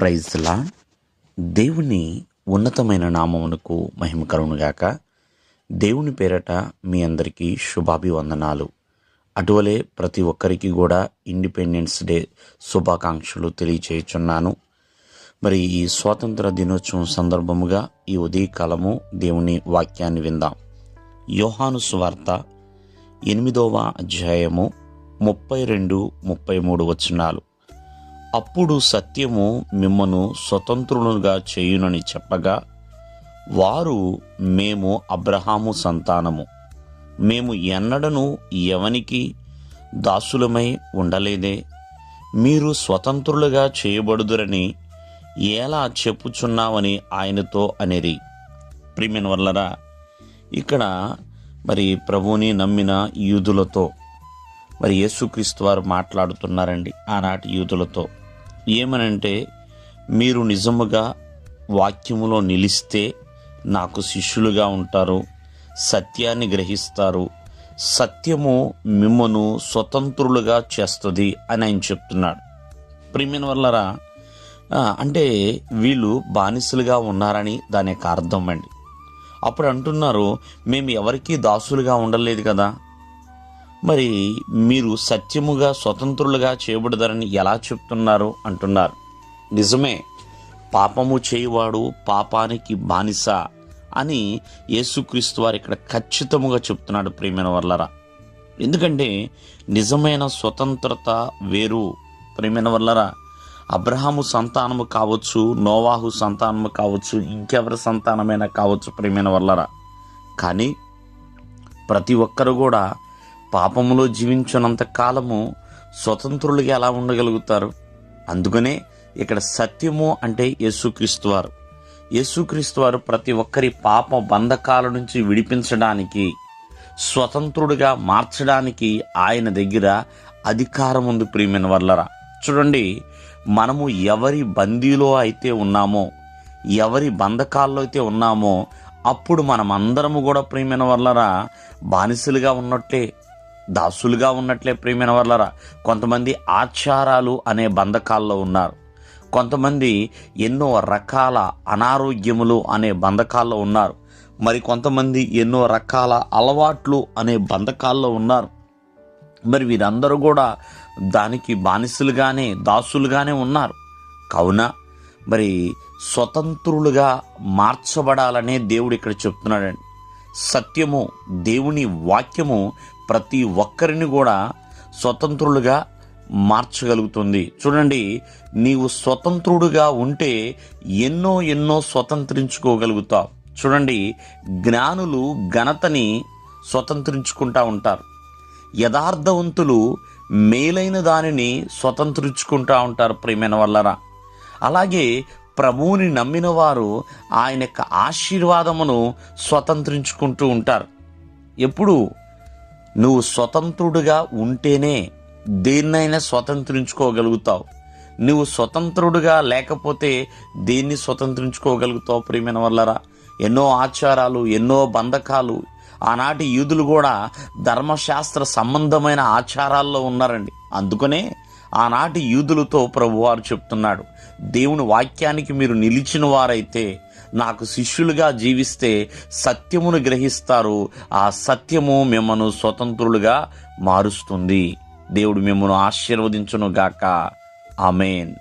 ప్రైజ్లా దేవుని ఉన్నతమైన నామమునకు మహిమ కలుగునుగాక దేవుని పేరట మీ అందరికీ శుభాభివందనాలు. అటువలే ప్రతి ఒక్కరికి కూడా ఇండిపెండెన్స్ డే శుభాకాంక్షలు తెలియచేయుచున్నాను. మరి ఈ స్వాతంత్ర దినోత్సవం సందర్భముగా ఈ ఉదయకాలము దేవుని వాక్యాన్ని విందాం. యోహాను సువార్త ఎనిమిదవ అధ్యాయము ముప్పై రెండు ముప్పై మూడు వచనాలు. అప్పుడు సత్యము మిమ్మను స్వతంత్రులుగా చేయునని చెప్పగా వారు మేము అబ్రహాము సంతానము. మేము ఎన్నడను ఎవనికి దాసులమై ఉండలేదే. మీరు స్వతంత్రులుగా చేయబడుదురని ఎలా చెప్పుచున్నావని ఆయనతో అనేరి. ప్రిమిన్ వల్లరా ఇక్కడ మరి ప్రభువుని నమ్మిన యూదులతో మరి యేసుక్రీస్తు వారు మాట్లాడుతున్నారండి ఆనాటి యూదులతో. ఏమనంటే మీరు నిజముగా వాక్యములో నిలిస్తే నాకు శిష్యులుగా ఉంటారు సత్యాన్ని గ్రహిస్తారు సత్యము మిమ్మను స్వతంత్రులుగా చేస్తుంది అని ఆయన చెప్తున్నాడు. ప్రిమిన్ వల్లరా అంటే వీళ్ళు బానిసలుగా ఉన్నారని దాని యొక్క అర్థం అండి. అప్పుడు అంటున్నారు మేము ఎవరికీ దాసులుగా ఉండలేదు కదా? మరి మీరు సత్యముగా స్వతంత్రులుగా చేయబడదారని ఎలా చెప్తున్నారు అంటున్నారు. నిజమే పాపము చేయువాడు పాపానికి బానిస అని యేసుక్రీస్తు వారు ఇక్కడ ఖచ్చితముగా చెప్తున్నాడు ప్రేమైన వల్లరా ఎందుకంటే నిజమైన స్వతంత్రత వేరు. ప్రేమైన వల్లరా అబ్రహాము సంతానము కావచ్చు నోవాహు సంతానము కావచ్చు ఇంకెవరి సంతానమైనా కావచ్చు ప్రేమైన వల్లరా కానీ ప్రతి ఒక్కరు కూడా పాపములో జీవించినంత కాలము స్వతంత్రులుగా ఎలా ఉండగలుగుతారు? అందుకనే ఇక్కడ సత్యము అంటే యేసుక్రీస్తు వారు. యేసుక్రీస్తు వారు ప్రతి ఒక్కరి పాప బంధకాల నుంచి విడిపించడానికి స్వతంత్రుడిగా మార్చడానికి ఆయన దగ్గర అధికారం ఉంది ప్రియమైన వల్లరా చూడండి మనము ఎవరి బందీలో అయితే ఉన్నామో ఎవరి బంధకాల్లో అయితే ఉన్నామో అప్పుడు మనం అందరము కూడా ప్రియమైన వల్లరా బానిసలుగా ఉన్నట్టే దాసులుగా ఉన్నట్లే ప్రియమైన వర్లరా కొంతమంది ఆచారాలు అనే బంధకాల్లో ఉన్నారు. కొంతమంది ఎన్నో రకాల అనారోగ్యములు అనే బంధకాల్లో ఉన్నారు. మరి కొంతమంది ఎన్నో రకాల అలవాట్లు అనే బంధకాల్లో ఉన్నారు. మరి వీరందరూ కూడా దానికి బానిసలుగానే దాసులుగానే ఉన్నారు. కావున మరి స్వతంత్రులుగా మార్చబడాలనే దేవుడు ఇక్కడ చెప్తున్నాడండి. సత్యము దేవుని వాక్యము ప్రతి ఒక్కరిని కూడా స్వతంత్రులుగా మార్చగలుగుతుంది. చూడండి నీవు స్వతంత్రుడుగా ఉంటే ఎన్నో ఎన్నో స్వతంత్రించుకోగలుగుతావు. చూడండి జ్ఞానులు ఘనతని స్వతంత్రించుకుంటా ఉంటారు. యథార్థవంతులు మేలైన దానిని స్వతంత్రించుకుంటా ఉంటారు ప్రేమైన వల్లరా. అలాగే ప్రభువుని నమ్మిన వారు ఆయన యొక్క ఆశీర్వాదమును స్వతంత్రించుకుంటూ ఉంటారు. ఎప్పుడు? నువ్వు స్వతంత్రుడుగా ఉంటేనే దేన్నైనా స్వతంత్రించుకోగలుగుతావు. నువ్వు స్వతంత్రుడుగా లేకపోతే దేన్ని స్వతంత్రించుకోగలుగుతావు ప్రియమైన వల్లరా ఎన్నో ఆచారాలు ఎన్నో బంధకాలు ఆనాటి యూదులు కూడా ధర్మశాస్త్ర సంబంధమైన ఆచారాల్లో ఉన్నారండి. అందుకనే ఆనాటి యూదులతో ప్రభువారు చెప్తున్నాడు దేవుని వాక్యానికి మీరు నిలిచిన వారైతే నాకు శిష్యులుగా జీవిస్తే సత్యమును గ్రహిస్తారు ఆ సత్యము మిమ్మను స్వతంత్రులుగా మారుస్తుంది. దేవుడు మిమ్మను ఆశీర్వదించును గాక ఆమెన్.